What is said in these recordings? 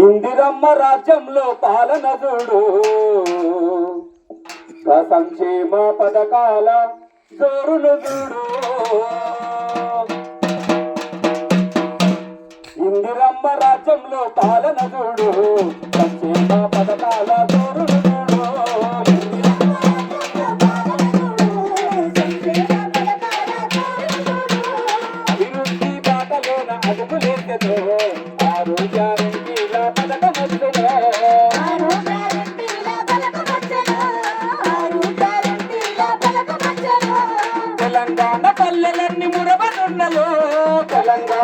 ఇందిరమ్మ రాజ్యంలో పాలనదుడు సంక్షేమ పథకాల జోరును ఇందిరమ్మ రాజ్యంలో పాలనదుడు సంక్షేమ పథకాల జోరును అడుగులేదో ఆ రోజారు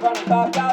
the run, bye, bye.